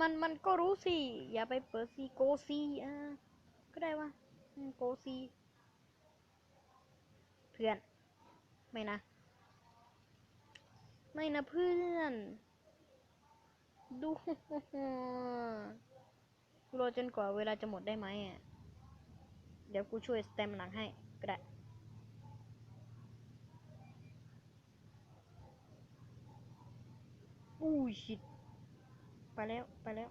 มันมันก็รู้สิ อย่าไปเปิดซีโกซีอ่าก็ได้วะอืมโกซีเพื่อน ไม่นะ ไม่นะเพื่อน ดูกูรอจนกว่าเวลาจะหมดได้ไหมอะ เดี๋ยวกูช่วยสเต็มหลังให้ ก็ได้อู้ชิด ไปแล้ว ไปแล้ว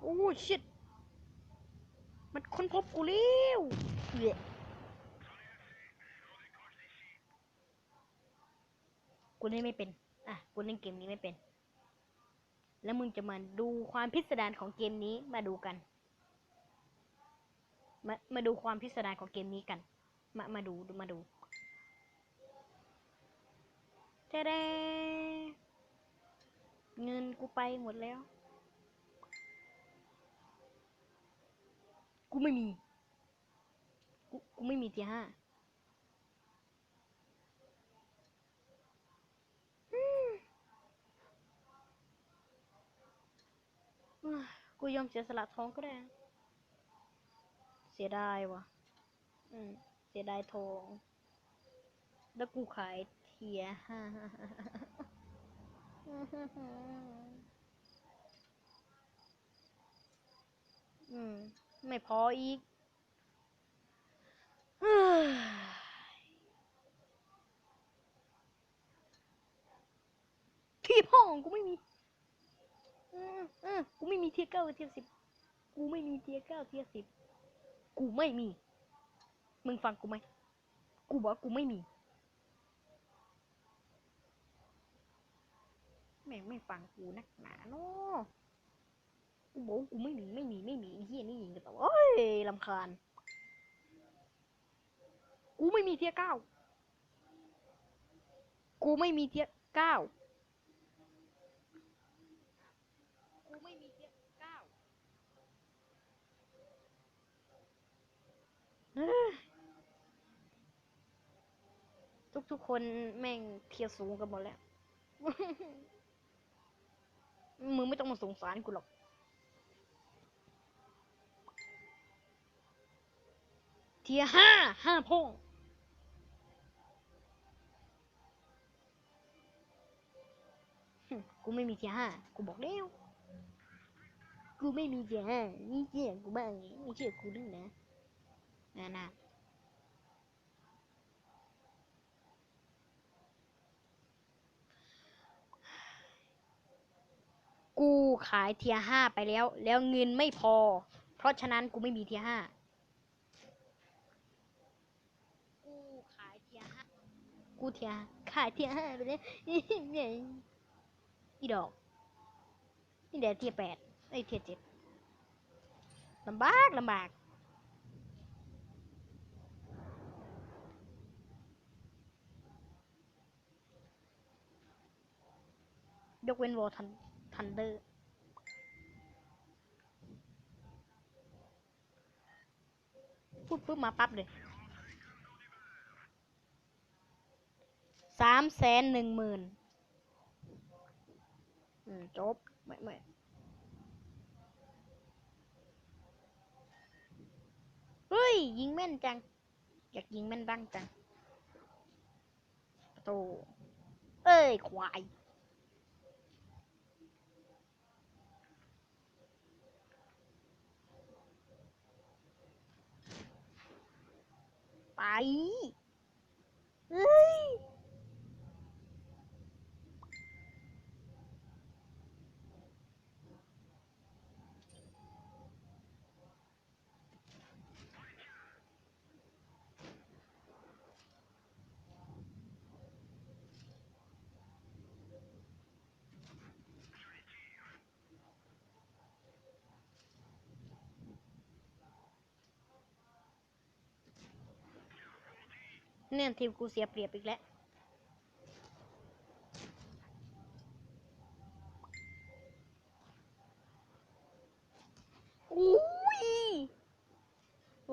โอ้ชิดมันค้นพบกูแล้วเยกูเล่นไม่เป็น อะ กูเล่นเกมนี้ไม่เป็น แล้วมึงจะมาดูความพิสดารของเกมนี้มาดูกัน มา มาดูความพิสดารของเกมนี้กัน มา มาดู มาดู เจ๊เงินกูไปหมดแล้ว กูไม่มี กูกูไม่มีเทียห้าอืมอะกูยอมเสียสละทองก็ได้ เสียดายวะอืม เสียดายทอง แล้วกูขาย ทียห้าอืม ไม่พออีกที่พ่อของกูไม่มี อืมอืมกูไม่มีเทียเก้าเทียสิบ กูไม่มีเทียเก้าเทียสิบ กูไม่มี มึงฟังกูไหม กูบอกกูไม่มี ม่งไม่ฟังกูนักหนาเนาะกูบอกว่ากูไม่มีไม่มีไม่มีไอ้เฮียนี่ยิงกันต่อเอ้ยลำคาญ กูไม่มีเทียเก้า กูไม่มีเทียเก้ากูไม่มีเทียเก้าเอ้ยทุกๆคนแม่งเทียสูงกันหมดแล้วมึ งไม่ต้องมาสงสารกูหรอก เทียห้าห้าพงกูไม่มีเทียห้ากูบอกแล้ว กูไม่มีเทียห้านี่เทียกูบ้างไงไม่เชื่อกูด้วยนะนานา กูขายเทียห้าไปแล้ว แล้วเงินไม่พอ เพราะฉะนั้นกูไม่มีเทียห้ากูขายเทียห้ากูเทียขายเทียห้าไปเลยไงอีดอก นี่แดดเทียแปดไอ้เทียเจ็ดลำบากลำบากยกเว้นวอทัน ทันเดอร์พูดปุ๊บมาปั๊บเลยสามแสนหนึ่งหมื่นอืมจบ ไม่ไม่เฮ้ย ยิงแม่นจัง อยากยิงแม่นบ้างจัง ประตู เอ้ย ควาย ไป เฮ้ย เนี่ยทีมกูเสียเปรียบอีกแล้วอุ้ย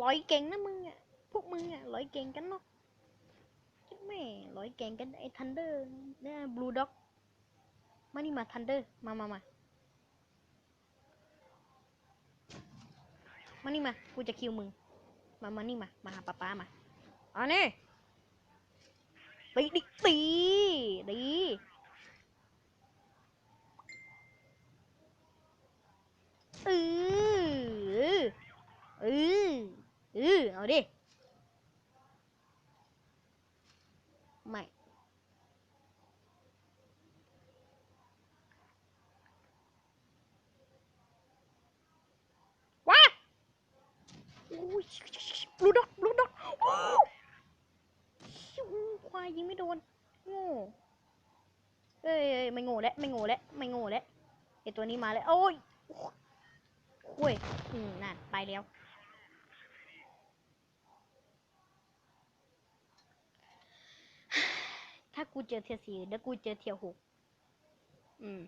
ลอยเก่งนะมึงอะ พวกมึงอะลอยเก่งกันเนาะคิดไหมม่ร้อยแกงกันไอ้ทันเดอร์เนี่ยบลูด็อก มานี่มาทันเดอร์ มามามามานี่มา กูจะคิวมึง มามานี่มา มาหาป๊าป๊ามาเอันนี้ ตีดิตีดีเออเออเออเอาดิไม่ว้าโอ้ยบลูด็อกบลูด็อกโอ้ายยิงไม่โดนโง่เอ้ยไม่โง่แล้วไม่โง่แล้วไม่โง่แล้วไอตัวนี้มาแล้วโอ้ยโอ้ยอืมนั่นไปแล้วถ้ากูเจอเทียสี่แล้วกูเจอเทียหกอืม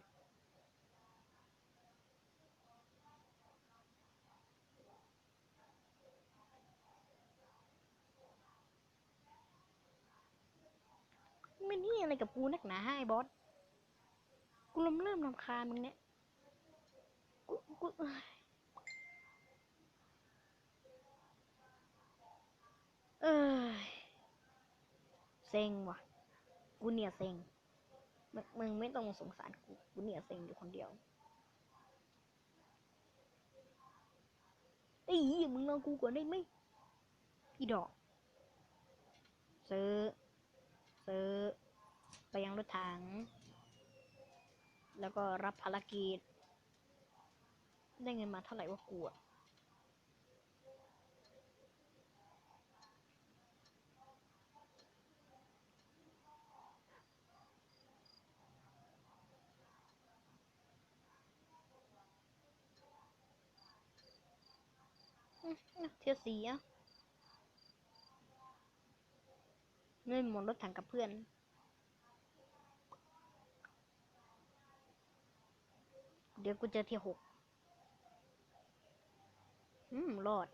อะไรกับกูนักหนาให้บอส กูเริ่มเริ่มรำคาญมึงเนี่ย กูกูเอ้ยเอ้ยเซ็งว่ะ กูเนี่ยเซ็งมึงมึงไม่ต้องสงสารกู กูเนี่ยเซ็งอยู่คนเดียวไอ้เหี้ยมึงรอกูก่อนได้ไหมอีดอก ซื้อ ซื้อ ไปยังรถถัง แล้วก็รับภารกิจ ได้เงินมาเท่าไหร่วะกูอะเทียร์สีอะเงินหมดรถถังกับเพื่อน ดี๋ยวกูเจอเทียร์หกอืมรอด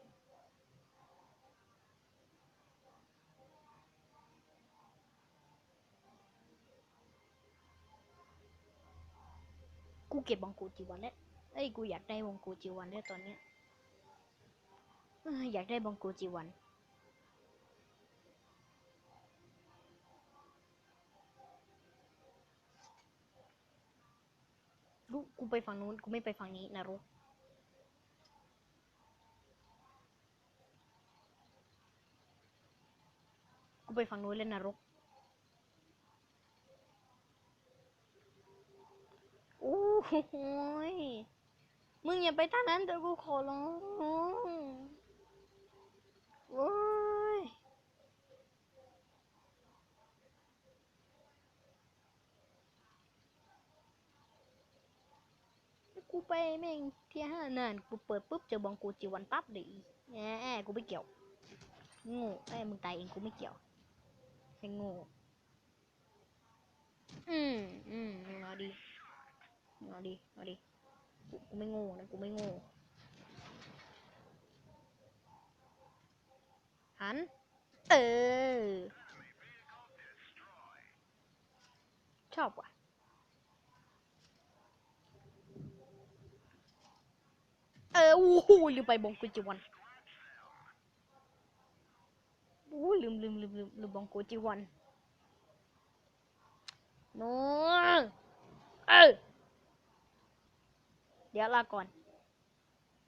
กูเก็บบองกูจีวันแล้วเอ้ย กูอยากได้บองกูจีวันแล้วตอนเนี้ยอยากได้บองกูจีวัน ลูกกูไปฝั่งนู้นกูไม่ไปฝั่งนี้นะรุกกูไปฝั่งนู้นเล่นนรกโอ้โหยมึงอย่าไปทางนั้นเดี๋ยวกูขอร้องโอ้ย กู ไปแม่งเที่ยห้านั่นกูเปิดปุ๊บเจอบองกูจีวันปั๊บดิแหมกูไม่เกี่ยวโง่ไอ้มึงตายเองกูไม่เกี่ยวไอ้โง่อืมอืมเอาดิเอาดิเอาดิกูกูไม่โง่นะกูไม่โง่หันเออชอบว่ะ เออโอ้โห ลืมไปบงกุจิวันโอ้ลืมลืมลืมลืมลืมบงกุจิวันโน้เออเดี๋ยวลาก่อน